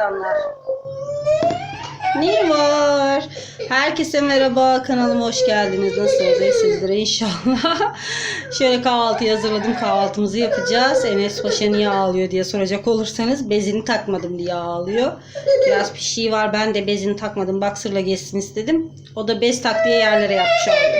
insanlar. Ne var? Herkese merhaba. Kanalıma hoş geldiniz. Nasılsınız? Sizlere inşallah. Şöyle kahvaltı hazırladım. Kahvaltımızı yapacağız. Enes Paşa niye ağlıyor diye soracak olursanız bezini takmadım diye ağlıyor. Biraz pişiği var. Ben de bezini takmadım. Baksırla geçsin istedim. O da bez tak diye yerlere yapmış oldu.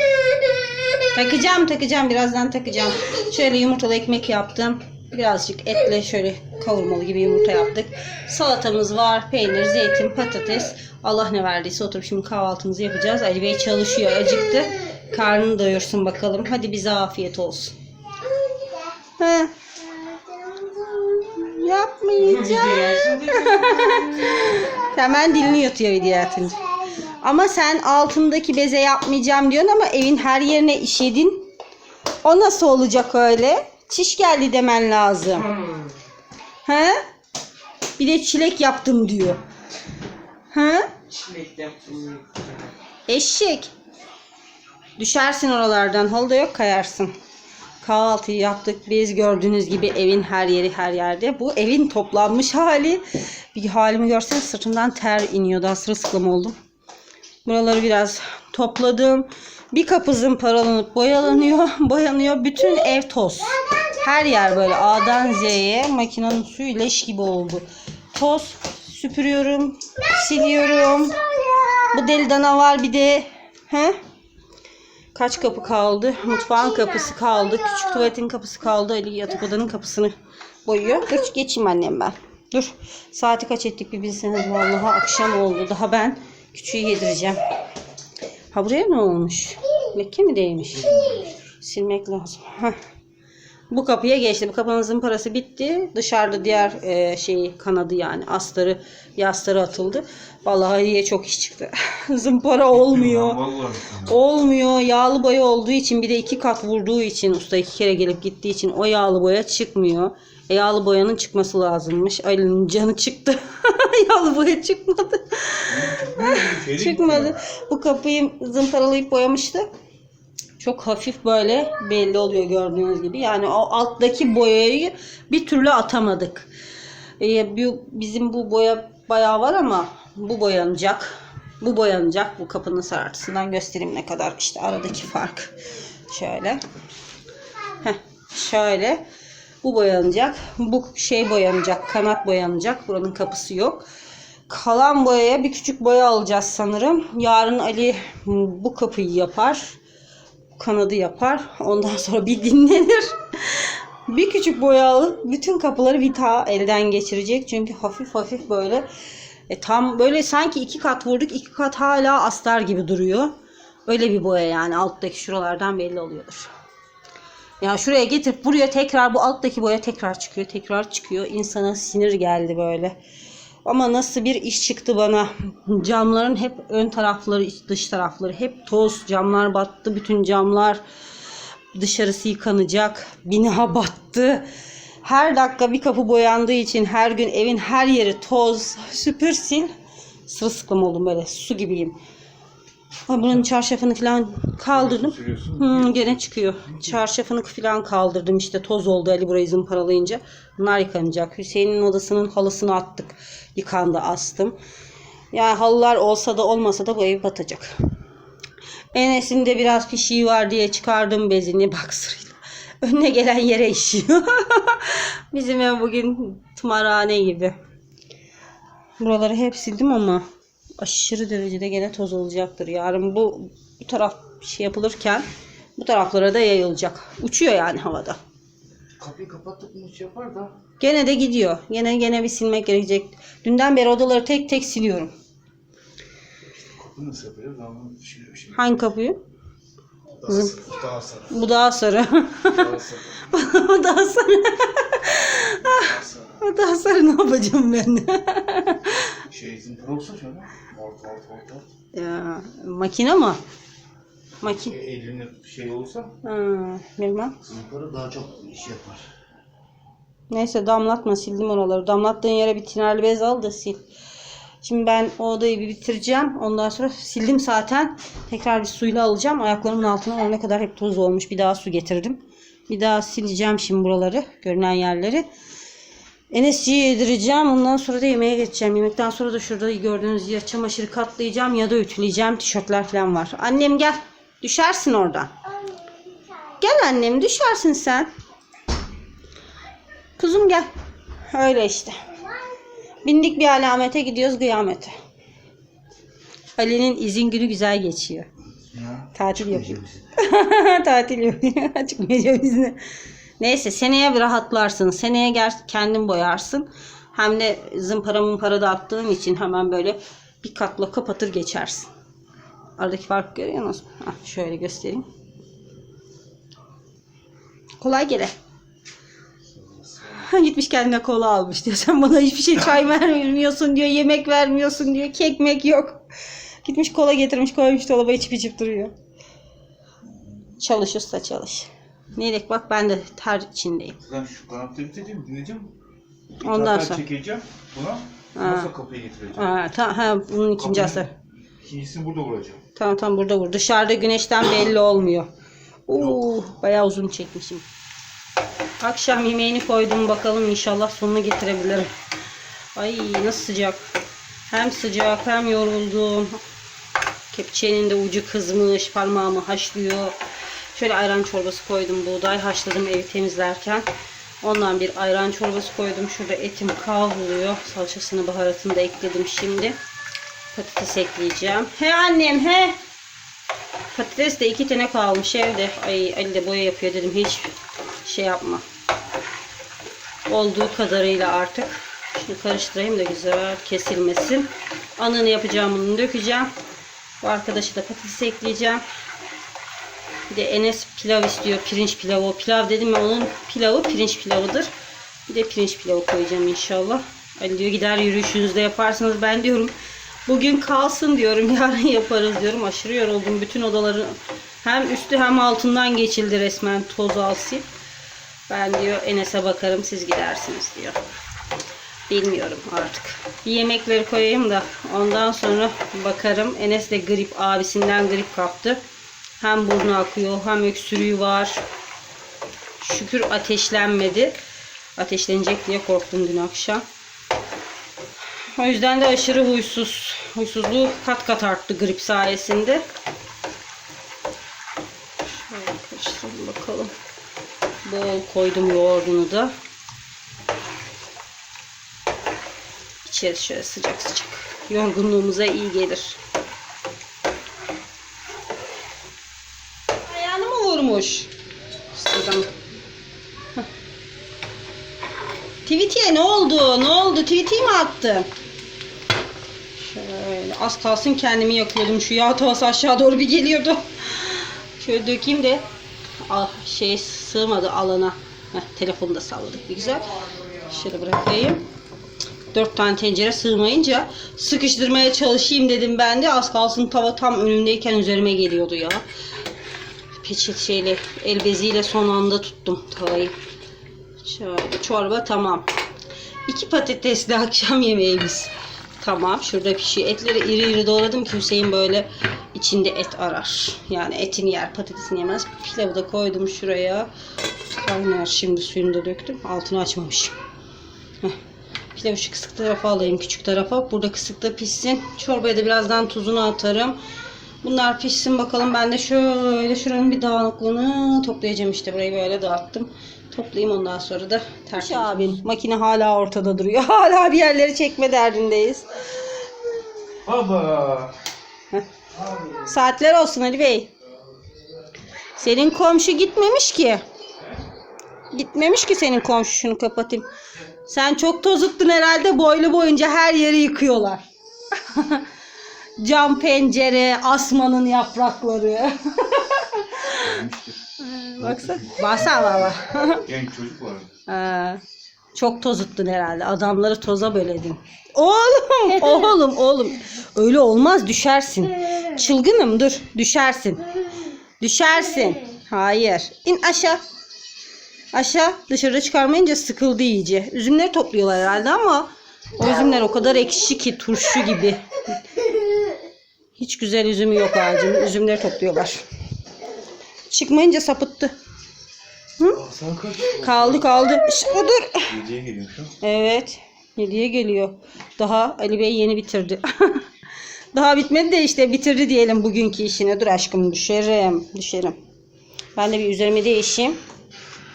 Takacağım takacağım. Birazdan takacağım. Şöyle yumurtalı ekmek yaptım. Birazcık etle şöyle kavurmalı gibi yumurta yaptık. Salatamız var. Peynir, zeytin, patates. Allah ne verdiyse oturup şimdi kahvaltımızı yapacağız. Ali Bey çalışıyor. Acıktı. Karnını doyursun bakalım. Hadi bize afiyet olsun. Heh. Yapmayacağım. Hemen dilini yutuyor video atınca. Ama sen altındaki beze yapmayacağım diyorsun ama evin her yerine işedin. O nasıl olacak öyle? Çiş geldi demen lazım. He? Bir de çilek yaptım diyor. He? Çilek yaptım. Eşek. Düşersin oralardan. Halı da yok kayarsın. Kahvaltıyı yaptık. Biz gördüğünüz gibi evin her yeri her yerde. Bu evin toplanmış hali. Bir halimi görseniz sırtımdan ter iniyor. Daha sırılsıklam oldum. Buraları biraz topladım. Bir kapı zımparalanıp boyalanıyor. Boyanıyor. Bütün ev toz. Her yer böyle A'dan Z'ye makinenin suyu leş gibi oldu. Toz süpürüyorum. Siliyorum. Bu deli dana var bir de. He? Kaç kapı kaldı? Mutfağın kapısı kaldı. Küçük tuvaletin kapısı kaldı. Ali yatak odanın kapısını boyuyor. Dur geçeyim annem ben. Dur. Saati kaç ettik bir bilseniz vallahi akşam oldu. Daha ben küçüğü yedireceğim. Ha buraya ne olmuş? Leke mi değmiş? Silmek lazım. Heh. Bu kapıya geçti. Bu kapının zımparası bitti. Dışarıda diğer e, şeyi kanadı yani astarı yastarı atıldı. Vallahi Ali'ye çok iş çıktı. Zımpara olmuyor. Olmuyor. Yağlı boya olduğu için bir de iki kat vurduğu için usta iki kere gelip gittiği için o yağlı boya çıkmıyor. E, yağlı boyanın çıkması lazımmış. Ali'nin canı çıktı. yağlı boya çıkmadı. çıkmadı. Bu kapıyı zımparalayıp boyamıştı. Çok hafif böyle belli oluyor gördüğünüz gibi. Yani o alttaki boyayı bir türlü atamadık. Ee, bizim bu boya bayağı var ama bu boyanacak. Bu boyanacak. Bu kapının sarartısından göstereyim ne kadar işte aradaki fark. Şöyle. Heh, şöyle. Bu boyanacak. Bu şey boyanacak. Kanat boyanacak. Buranın kapısı yok. Kalan boyaya bir küçük boya alacağız sanırım. Yarın Ali bu kapıyı yapar kanadı yapar. Ondan sonra bir dinlenir. bir küçük boya alıp bütün kapıları daha elden geçirecek. Çünkü hafif hafif böyle e, tam böyle sanki iki kat vurduk. iki kat hala astar gibi duruyor. Öyle bir boya yani alttaki şuralardan belli oluyordur. Ya şuraya getirip buraya tekrar bu alttaki boya tekrar çıkıyor. Tekrar çıkıyor. İnsana sinir geldi böyle. Ama nasıl bir iş çıktı bana. Camların hep ön tarafları, dış tarafları hep toz. Camlar battı. Bütün camlar dışarısı yıkanacak. Bina battı. Her dakika bir kapı boyandığı için her gün evin her yeri toz. Süpür sil. Sırılsıklam oldum böyle. Su gibiyim. Bunun çarşafını falan kaldırdım. Hmm, gene çıkıyor. Çarşafını falan kaldırdım işte toz oldu Ali burayı zımparalayınca. Bunlar yıkanacak. Hüseyin'in odasının halısını attık. Yıkandı astım. Yani halılar olsa da olmasa da bu ev batacak. Enes'in de biraz pişiği var diye çıkardım bezini baksırıyla. Önüne gelen yere işiyor. Bizim ev bugün tımarhane gibi. Buraları hep sildim ama aşırı derecede gene toz olacaktır. Yarın bu, bu taraf şey yapılırken bu taraflara da yayılacak. Uçuyor yani havada. Kapıyı kapattık mı şey yapar da. Gene de gidiyor. Gene gene bir silmek gerekecek. Dünden beri odaları tek tek siliyorum. Kapı nasıl yapacağız? Bunu düşünüyorum şimdi. Hangi kapıyı? Daha, sarı. Bu daha sarı. Daha sarı. Bu daha sarı. Bu daha sarı ne yapacağım ben? Şey zımpara olsa şöyle. Ort ort ort ort. ya, makine mi? E, Makine. eline şey olsa Ha, bilmem. zımpara daha çok iş yapar. Neyse damlatma sildim oraları. Damlattığın yere bir tinerli bez al da sil. Şimdi ben o odayı bir bitireceğim. Ondan sonra sildim zaten. Tekrar bir suyla alacağım. Ayaklarımın altına ne kadar hep toz olmuş. Bir daha su getirdim. Bir daha sileceğim şimdi buraları. Görünen yerleri. Enes'i yedireceğim. Ondan sonra da yemeğe geçeceğim. Yemekten sonra da şurada gördüğünüz ya çamaşırı katlayacağım ya da ütüleyeceğim. Tişörtler falan var. Annem gel. Düşersin oradan. Gel annem düşersin sen. Kuzum gel. Öyle işte. Bindik bir alamete gidiyoruz kıyamete. Ali'nin izin günü güzel geçiyor. Ya. Tatil yapıyor. Tatil yapıyor. Çıkmayacağım izne. Neyse seneye bir rahatlarsın. Seneye gel kendin boyarsın. Hem de zımpara mımpara da attığın için hemen böyle bir katla kapatır geçersin. Aradaki fark görüyor musun? Hah, şöyle göstereyim. Kolay gele. Gitmiş kendine kola almış diyor. Sen bana hiçbir şey çay vermiyorsun diyor. Yemek vermiyorsun diyor. Kekmek yok. Gitmiş kola getirmiş koymuş dolaba içip içip duruyor. Çalış usta çalış. Neylek bak ben de ter içindeyim. Ben şu kanatta bitireceğim, dinleyeceğim. Ondan sonra. çekeceğim buna. Ha. Nasıl kapıya getireceğim. Ha, ta, ha bunun ikinci Kapıyı- asır. İkincisini burada vuracağım. Tamam tamam burada vur. Dışarıda güneşten belli olmuyor. Oo, bayağı uzun çekmişim. Akşam yemeğini koydum bakalım inşallah sonunu getirebilirim. Ay nasıl sıcak. Hem sıcak hem yoruldum. Kepçenin de ucu kızmış. Parmağımı haşlıyor. Şöyle ayran çorbası koydum. Buğday haşladım evi temizlerken. Ondan bir ayran çorbası koydum. Şurada etim kavruluyor. Salçasını baharatını da ekledim şimdi. Patates ekleyeceğim. He annem he. Patates de iki tane kalmış evde. Ay Ali de boya yapıyor dedim. Hiç şey yapma. Olduğu kadarıyla artık. Şimdi karıştırayım da güzel kesilmesin. Anını yapacağım bunu dökeceğim. Bu arkadaşı da patates ekleyeceğim. Bir de Enes pilav istiyor. Pirinç pilavı. O pilav dedim ya onun pilavı pirinç pilavıdır. Bir de pirinç pilavı koyacağım inşallah. Ali diyor gider yürüyüşünüzde yaparsınız. Ben diyorum bugün kalsın diyorum. Yarın yaparız diyorum. Aşırı yoruldum. Bütün odaların hem üstü hem altından geçildi resmen toz alsın. Ben diyor Enes'e bakarım siz gidersiniz diyor. Bilmiyorum artık. Bir yemekleri koyayım da ondan sonra bakarım. Enes de grip abisinden grip kaptı. Hem burnu akıyor hem öksürüğü var. Şükür ateşlenmedi. Ateşlenecek diye korktum dün akşam. O yüzden de aşırı huysuz. Huysuzluğu kat kat arttı grip sayesinde. Şöyle bakalım. Bol koydum yoğurdunu da. İçeriz şöyle sıcak sıcak. Yorgunluğumuza iyi gelir. Sıradan. Hah. Tweety'ye ne oldu? Ne oldu? Tweety'yi mi attı? Şöyle az kalsın kendimi yakıyordum. Şu yağ tavası aşağı doğru bir geliyordu. Şöyle dökeyim de ah, şey sığmadı alana. Heh, telefonu da salladık bir güzel. Şöyle bırakayım. Dört tane tencere sığmayınca sıkıştırmaya çalışayım dedim ben de. Az kalsın tava tam önümdeyken üzerime geliyordu ya. Peçet şeyle el beziyle son anda tuttum tavayı. Şöyle çorba tamam. İki patatesli akşam yemeğimiz. Tamam şurada pişiyor. Etleri iri iri doğradım ki Hüseyin böyle içinde et arar. Yani etini yer patatesini yemez. Pilavı da koydum şuraya. Kaynar şimdi suyunu da döktüm. Altını açmamışım. Heh. Pilavı şu kısık tarafa alayım küçük tarafa. Burada kısıkta pişsin. Çorbaya da birazdan tuzunu atarım. Bunlar pişsin bakalım. Ben de şöyle şuranın bir dağınıklığını toplayacağım işte. Burayı böyle dağıttım. Toplayayım ondan sonra da tertemiz. abin. Makine hala ortada duruyor. Hala bir yerleri çekme derdindeyiz. Baba. Saatler olsun Ali Bey. Senin komşu gitmemiş ki. Gitmemiş ki senin komşu şunu kapatayım. Sen çok tozuttun herhalde boylu boyunca her yeri yıkıyorlar. Cam pencere, asmanın yaprakları. Baksana. Baksana baba. Genç çocuk var. Ha, çok tozuttun herhalde. Adamları toza böledin. Oğlum, oğlum, oğlum. Öyle olmaz düşersin. Çılgınım dur. Düşersin. Düşersin. Hayır. İn aşağı. Aşağı. Dışarı çıkarmayınca sıkıldı iyice. Üzümleri topluyorlar herhalde ama o üzümler o kadar ekşi ki turşu gibi. Hiç güzel üzümü yok ağacın. Üzümleri topluyorlar. Çıkmayınca sapıttı. Sen kaç? Kaldı kaldı. İşte budur. Geceye geliyor şu an. Evet. 7'ye geliyor. Daha Ali Bey yeni bitirdi. Daha bitmedi de işte bitirdi diyelim bugünkü işini. Dur aşkım düşerim. Düşerim. Ben de bir üzerime değişeyim.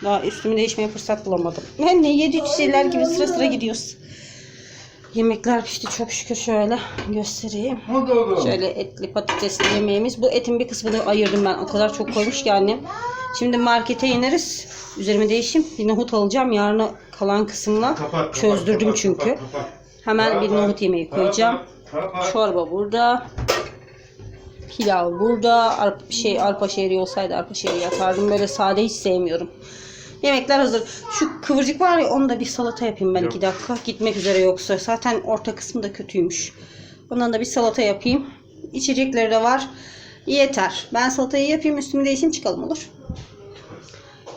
Daha üstümü değişmeye fırsat bulamadım. Hem ne yedi şeyler gibi sıra sıra gidiyoruz. Yemekler pişti çok şükür şöyle göstereyim. Şöyle etli patatesli yemeğimiz. Bu etin bir kısmını ayırdım ben. O kadar çok koymuş ki annem. Şimdi markete ineriz. Üzerime değişim. Bir nohut alacağım. Yarına kalan kısmına Kapat, kapat, çözdürdüm kapat, çünkü. kapat, kapat. Hemen bir nohut yemeği koyacağım. Kapat, kapat. Çorba burada. Pilav burada. Arpa, şey, arpa şehri olsaydı arpa şehri yapardım. Böyle sade hiç sevmiyorum. Yemekler hazır. Şu kıvırcık var ya onu da bir salata yapayım ben Yok. iki dakika. Gitmek üzere yoksa. Zaten orta kısmı da kötüymüş. Ondan da bir salata yapayım. İçecekleri de var. Yeter. Ben salatayı yapayım üstümü değişim çıkalım olur.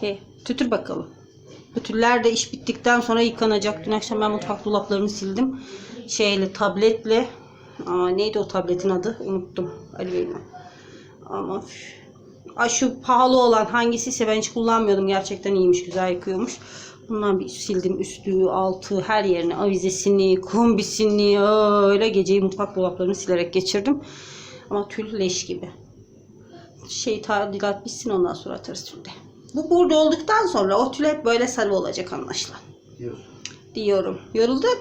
He, tütür bakalım. Bütüller de iş bittikten sonra yıkanacak. Dün akşam ben mutfak dolaplarını sildim. Şeyle tabletle. Aa, neydi o tabletin adı? Unuttum. Ali Bey'in. Ama. Ay şu pahalı olan hangisiyse ben hiç kullanmıyordum. Gerçekten iyiymiş. Güzel yıkıyormuş. Bundan bir sildim üstü, altı, her yerini, avizesini, kombisini öyle geceyi mutfak dolaplarını silerek geçirdim. Ama tül leş gibi. Şey tadilat bitsin ondan sonra atarız tülde. Bu burada olduktan sonra o tül hep böyle sarı olacak anlaşılan. Diyorsun. Diyorum. Yoruldun?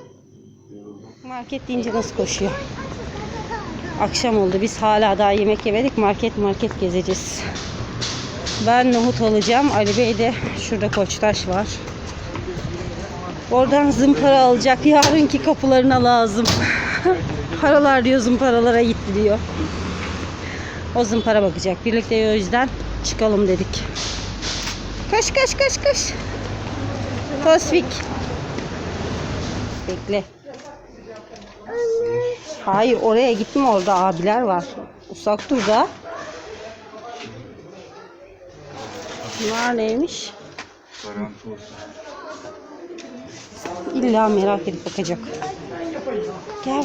Yoruldum. Market deyince nasıl koşuyor? Akşam oldu. Biz hala daha yemek yemedik. Market market gezeceğiz. Ben nohut alacağım. Ali Bey de şurada koçtaş var. Oradan zımpara alacak. Yarınki kapılarına lazım. Paralar diyor zımparalara gitti diyor. O zımpara bakacak. Birlikte o yüzden çıkalım dedik. Koş koş koş koş. Tosvik. Bekle. Hayır oraya gitme orada abiler var. Uzak dur da. Bunlar neymiş? İlla merak edip bakacak. Gel.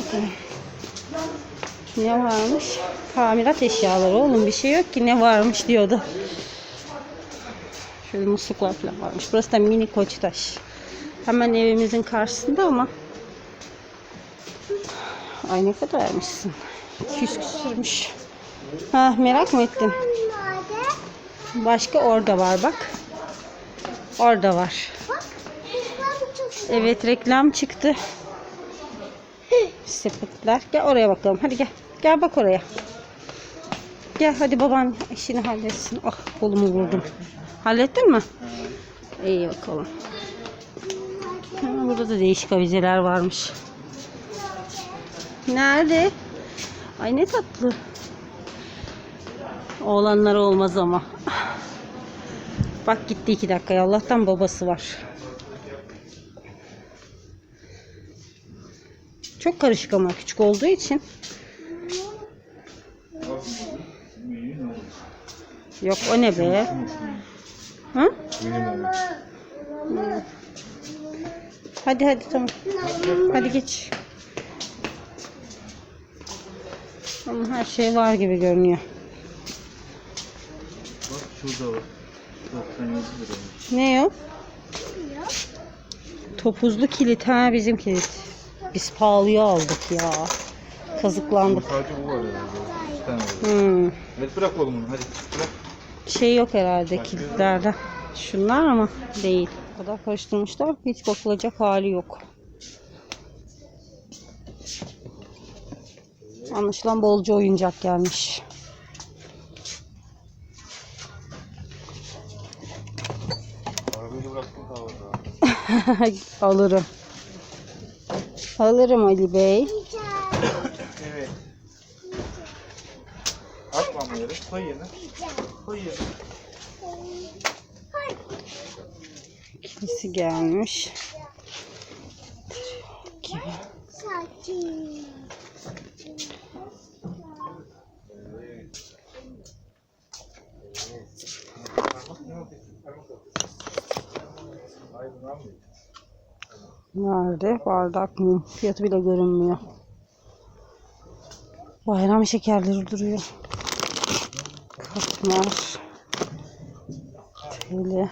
Ne varmış? Tamirat eşyaları oğlum bir şey yok ki ne varmış diyordu. Şöyle musluklar falan varmış. Burası da mini koçtaş. Hemen evimizin karşısında ama Ay ne kadarmışsın? 200 küsürmüş. Ha merak mı ettin? Başka orada var bak. Orada var. Evet reklam çıktı. Sepetler. Gel oraya bakalım. Hadi gel. Gel bak oraya. Gel hadi baban işini halletsin. Ah kolumu vurdum. Hallettin mi? İyi bakalım. Burada da değişik avizeler varmış. Nerede? Ay ne tatlı. Oğlanlar olmaz ama. Bak gitti iki dakika. Allah'tan babası var. Çok karışık ama küçük olduğu için. Yok o ne be? Olmuş. Hadi hadi tamam. Hadi geç. Ama her şey var gibi görünüyor. Bak şurada var. 97 liraymış. Ne o? Topuzlu kilit ha bizim kilit. Biz pahalıya aldık ya. Kazıklandık. Sadece bu var herhalde. İki tane var. Hmm. Hadi bırak oğlum bunu hadi. Bırak. Şey yok herhalde kilitlerde. Şunlar ama değil. O kadar karıştırmışlar. Hiç bakılacak hali yok. Anlaşılan bolca oyuncak gelmiş. Alırım. Alırım Ali Bey. Evet. Atma yere. Koy yerine. Koy yerine. Kimisi gelmiş. Gibi. Nerede? Bardak mum. Fiyatı bile görünmüyor. Bayram şekerleri duruyor. Katmer. Teli.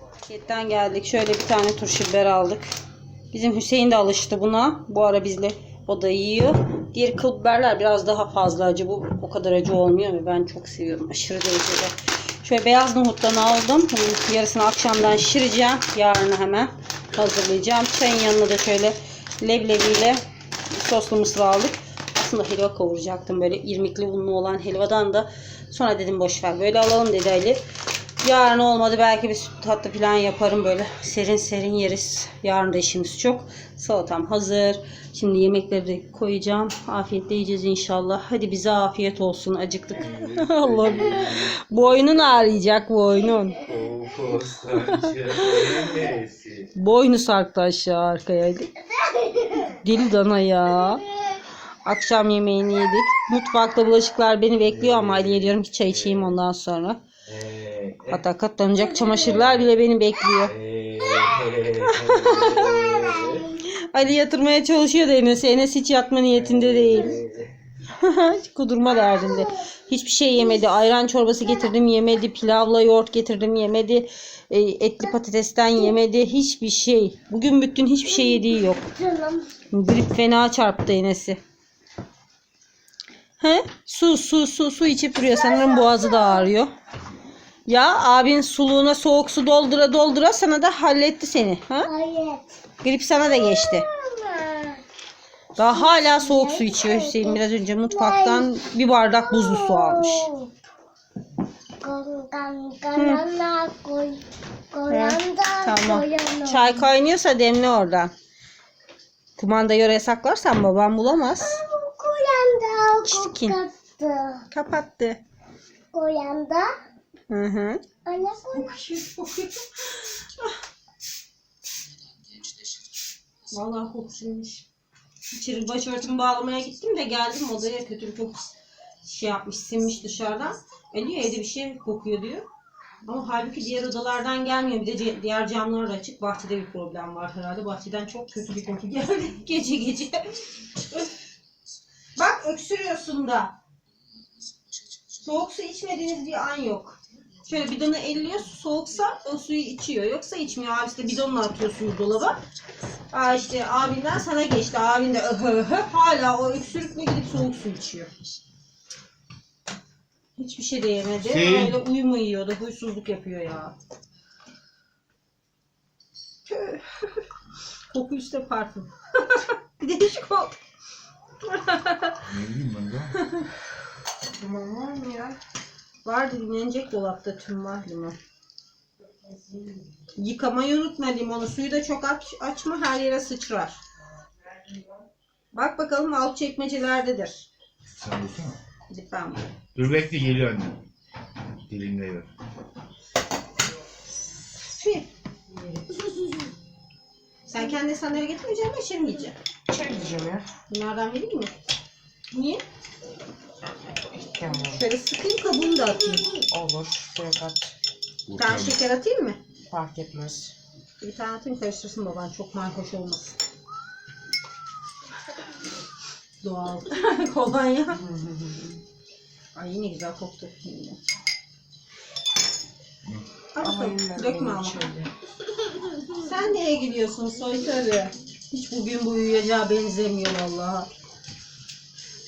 Marketten geldik. Şöyle bir tane turşu biber aldık. Bizim Hüseyin de alıştı buna. Bu ara bizle o da yiyor. Diğer kıl biberler biraz daha fazla acı. Bu o kadar acı olmuyor ama ben çok seviyorum. Aşırı derecede Şöyle beyaz nohuttan aldım. Yarısını akşamdan şişireceğim. Yarın hemen hazırlayacağım. Çayın yanına da şöyle leblebiyle soslu mısır aldık. Aslında helva kavuracaktım böyle irmikli unlu olan helvadan da. Sonra dedim boş ver böyle alalım dedi Ali. Yarın olmadı belki bir süt tatlı falan yaparım böyle serin serin yeriz. Yarın da işimiz çok. Salatam hazır. Şimdi yemekleri de koyacağım. Afiyetle yiyeceğiz inşallah. Hadi bize afiyet olsun. Acıktık. Allah'ım. Boynun ağrıyacak boynun. Boynu sarktı aşağı arkaya. Dil dana ya. Akşam yemeğini yedik. Mutfakta bulaşıklar beni bekliyor ama Ali'ye diyorum ki çay içeyim ondan sonra. Hatta katlanacak çamaşırlar bile beni bekliyor. Ali yatırmaya çalışıyor da Enes. Enes hiç yatma niyetinde değil. Kudurma derdinde. Hiçbir şey yemedi. Ayran çorbası getirdim yemedi. Pilavla yoğurt getirdim yemedi. E, etli patatesten yemedi. Hiçbir şey. Bugün bütün hiçbir şey yediği yok. Grip fena çarptı Enes'i. He? Su su su su içip duruyor. Sanırım boğazı da ağrıyor. Ya abin suluğuna soğuk su doldura doldura sana da halletti seni. Ha? Hayır. Grip sana da geçti. Daha hala soğuk su içiyor Hüseyin. Biraz önce mutfaktan bir bardak buzlu su almış. Koyanda Tamam. Çay kaynıyorsa demle oradan. Kumandayı oraya saklarsan babam bulamaz. Çirkin. kokattı. Kapattı. Koyanda. Hı hı. Anne koy. Vallahi kokusuymuş. İçeri başörtümü bağlamaya gittim de geldim odaya kötü çok şey yapmış sinmiş dışarıdan. E diyor evde bir şey kokuyor diyor. Ama halbuki diğer odalardan gelmiyor. Bir de diğer camlar da açık. Bahçede bir problem var herhalde. Bahçeden çok kötü bir koku geldi gece gece. Bak öksürüyorsun da. Soğuk su içmediğiniz bir an yok. Şöyle bidonu elliyor, soğuksa o suyu içiyor. Yoksa içmiyor. Abisi de bidonla atıyor suyu dolaba. Aa işte abinden sana geçti. Abin de öhö öhö. hala o öksürükle gidip soğuk su içiyor. Hiçbir şey de yemedi. Hüseyin. Öyle uyumu yiyordu. Huysuzluk yapıyor ya. Koku üstte parfüm. bir de değişik oldu. Ne bileyim ben de. Limon var mı ya? Vardı dinlenecek dolapta tüm var limon. Yıkamayı unutma limonu. Suyu da çok aç, açma her yere sıçrar. Bak bakalım alt çekmecelerdedir. Sen dursana. Gidip ben bulayım. Dur bekle geliyor anne. Dilimle ver. Tüh. Sen kendi sandalye getirmeyeceksin mi? İçeri mi yiyeceksin? Çay diyeceğim ya. Bunlardan vereyim mi? Niye? Tamam. Şöyle sıkayım kabuğunu da atayım. Olur. Şuraya kat. Bir tane şeker atayım mı? Fark etmez. Bir tane atayım karıştırsın baban. Çok mayhoş olmasın. Doğal. Kolonya. Ay yine güzel koktu. Al bakalım, Dökme ama. Sen nereye gidiyorsun soytarı? Hiç bugün bu uyuyacağı benzemiyor vallahi.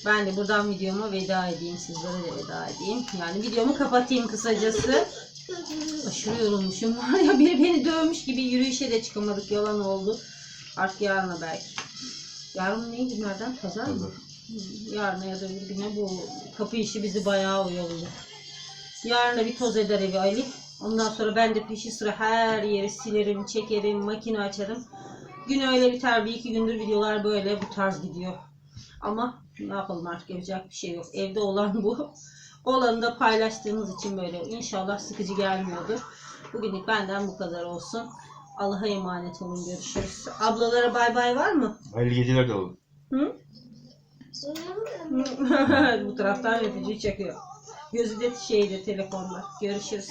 Ben de buradan videoma veda edeyim. Sizlere de veda edeyim. Yani videomu kapatayım kısacası. Aşırı yorulmuşum. Var ya biri beni dövmüş gibi yürüyüşe de çıkamadık. Yalan oldu. Artık yarına belki. Yarın neydi günlerden? Pazar mı? Yarına ya da öbür güne bu kapı işi bizi bayağı oyaladı. Yarın da bir toz eder evi Ali. Ondan sonra ben de peşi sıra her yeri silerim, çekerim, makine açarım. Gün öyle biter. Bir iki gündür videolar böyle bu tarz gidiyor. Ama ne yapalım artık yapacak bir şey yok. Evde olan bu. Olanı da paylaştığımız için böyle inşallah sıkıcı gelmiyordur. Bugünlük benden bu kadar olsun. Allah'a emanet olun. Görüşürüz. Ablalara bay bay var mı? Hayırlı geceler de olur. Hı? Bu taraftan öpücüğü çekiyor. Gözü de şeyde telefonda. Görüşürüz.